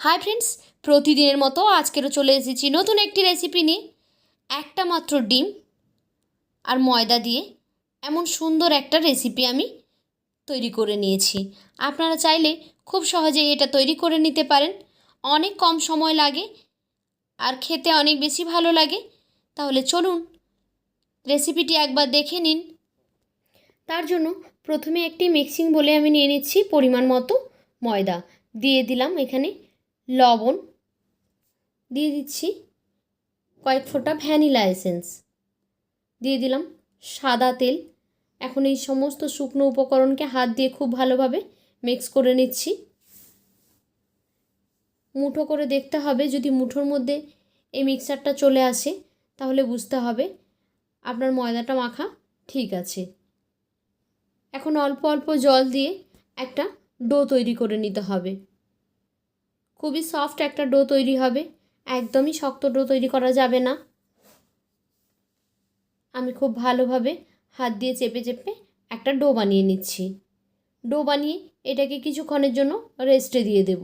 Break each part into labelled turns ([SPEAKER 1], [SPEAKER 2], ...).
[SPEAKER 1] Hi friends প্রতিদিনের মতো আজকেরও চলে এসেছি নতুন একটি রেসিপি নিয়ে। একটা মাত্র ডিম আর ময়দা দিয়ে এমন সুন্দর একটা রেসিপি আমি তৈরি করে নিয়েছি। আপনারা চাইলে খুব সহজেই এটা তৈরি করে নিতে পারেন। অনেক কম সময় লাগে আর খেতে অনেক বেশি ভালো লাগে। তাহলে চলুন রেসিপিটি একবার দেখে নিন। তার জন্য প্রথমে একটি মিক্সিং বলে আমি নিয়ে নিচ্ছি পরিমাণ মতো ময়দা। দিয়ে দিলাম এখানে লবণ দিয়ে দিচ্ছি কয়েক ফোঁটা ভ্যানিলা এসেন্স। দিয়ে দিলাম সাদা তেল। এখন এই সমস্ত শুকনো উপকরণকে হাত দিয়ে খুব ভালোভাবে মিক্স করে নিচ্ছি। মুঠো করে দেখতে হবে যদি মুঠোর মধ্যে এই মিক্সারটা চলে আসে, তাহলে বুঝতে হবে আপনার ময়দাটা মাখা ঠিক আছে। এখন অল্প অল্প জল দিয়ে একটা ডো তৈরি করে নিতে হবে। খুবই সফট একটা ডো তৈরি হবে। একদমই শক্ত ডো তৈরি করা যাবে না। আমি খুব ভালোভাবে হাত দিয়ে চেপে চেপে একটা ডো বানিয়ে নিচ্ছি। ডো বানিয়ে এটাকে কিছুক্ষণের জন্য রেস্টে দিয়ে দেব।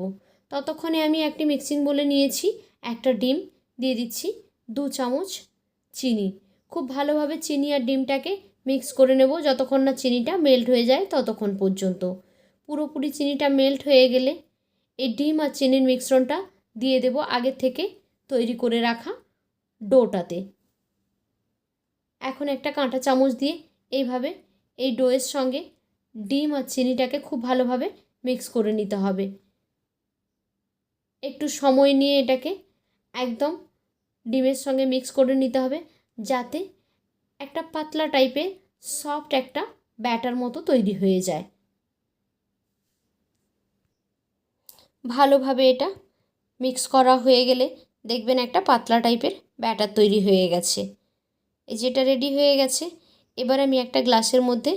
[SPEAKER 1] ততক্ষণে আমি একটি মিক্সিং বলে নিয়েছি, একটা ডিম, দিয়ে দিচ্ছি দু চামচ চিনি। খুব ভালোভাবে চিনি আর ডিমটাকে মিক্স করে নেব। যতক্ষণ না চিনিটা মেল্ট হয়ে যায় ততক্ষণ পর্যন্ত। পুরোপুরি চিনিটা মেল্ট হয়ে গেলে এই ডিম আর চিনির মিশ্রণটা দিয়ে দেব আগের থেকে তৈরি করে রাখা ডোটাতে। এখন একটা কাঁটা চামচ দিয়ে এইভাবে এই ডোয়ের সঙ্গে ডিম আর চিনিটাকে খুব ভালোভাবে মিক্স করে নিতে হবে। একটু সময় নিয়ে এটাকে একদম ডিমের সঙ্গে মিক্স করে নিতে হবে যাতে একটা পাতলা টাইপের সফট একটা ব্যাটার মতো তৈরি হয়ে যায়। ভালোভাবে এটা মিক্স করা হয়ে গেলে দেখবেন একটা পাতলা টাইপের ব্যাটার তৈরি হয়ে গেছে। এই যেটা রেডি হয়ে গেছে, এবার আমি একটা গ্লাসের মধ্যে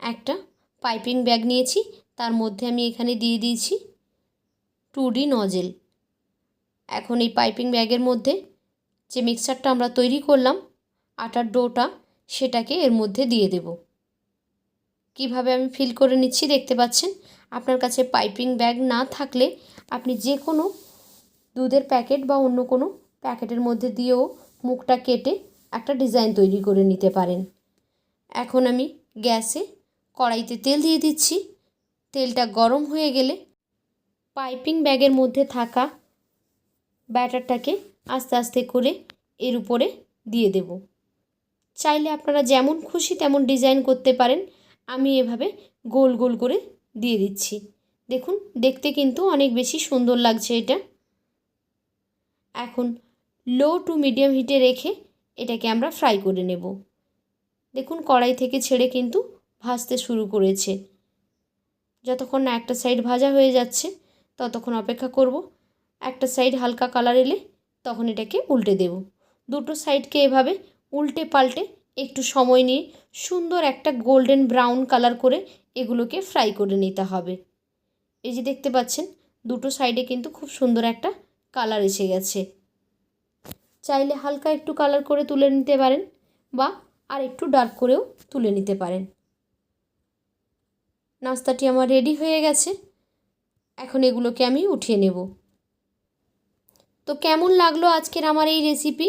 [SPEAKER 1] একটা পাইপিং ব্যাগ নিয়েছি, তার মধ্যে আমি এখানে দিয়ে দিয়েছি টু ডি নজেল এখন এই পাইপিং ব্যাগের মধ্যে যে মিক্সারটা আমরা তৈরি করলাম, আটার ডোটা সেটাকে এর মধ্যে দিয়ে দেব। কীভাবে আমি ফিল করে নিচ্ছি দেখতে পাচ্ছেন? আপনার কাছে পাইপিং ব্যাগ না থাকলে আপনি যে কোনো দুধের প্যাকেট বা অন্য কোনো প্যাকেটের মধ্যে দিয়েও মুখটা কেটে একটা ডিজাইন তৈরি করে নিতে পারেন। এখন আমি গ্যাসে কড়াইতে তেল দিয়ে দিচ্ছি। তেলটা গরম হয়ে গেলে পাইপিং ব্যাগের মধ্যে থাকা ব্যাটারটাকে আস্তে আস্তে করে এর উপরে দিয়ে দেব। চাইলে আপনারা যেমন খুশি তেমন ডিজাইন করতে পারেন। আমি এভাবে গোল গোল করে দিয়ে দিচ্ছি। দেখুন, দেখতে কিন্তু অনেক বেশি সুন্দর লাগছে এটা। এখন লো টু মিডিয়াম হিটে রেখে এটাকে আমরা ফ্রাই করে নেব। দেখুন, কড়াই থেকে ছেড়ে কিন্তু ভাজতে শুরু করেছে। যতক্ষণ না একটা সাইড ভাজা হয়ে যাচ্ছে, ততক্ষণ অপেক্ষা করব। একটা সাইড হালকা কালার এলে তখন এটাকে উল্টে দেব। দুটো সাইডকে এভাবে উল্টে পাল্টে একটু সময় নিয়ে সুন্দর একটা গোল্ডেন ব্রাউন কালার করে এগুলোকে ফ্রাই করে নিতে হবে। এই যে দেখতে পাচ্ছেন, দুটো সাইডে কিন্তু খুব সুন্দর একটা কালার এসে গেছে। চাইলে হালকা একটু কালার করে তুলে নিতে পারেন বা আর একটু ডার্ক করেও তুলে নিতে পারেন। নাস্তাটি আমার রেডি হয়ে গেছে। এখন এগুলোকে আমি উঠিয়ে নেব। তো কেমন লাগল আজকের আমার এই রেসিপি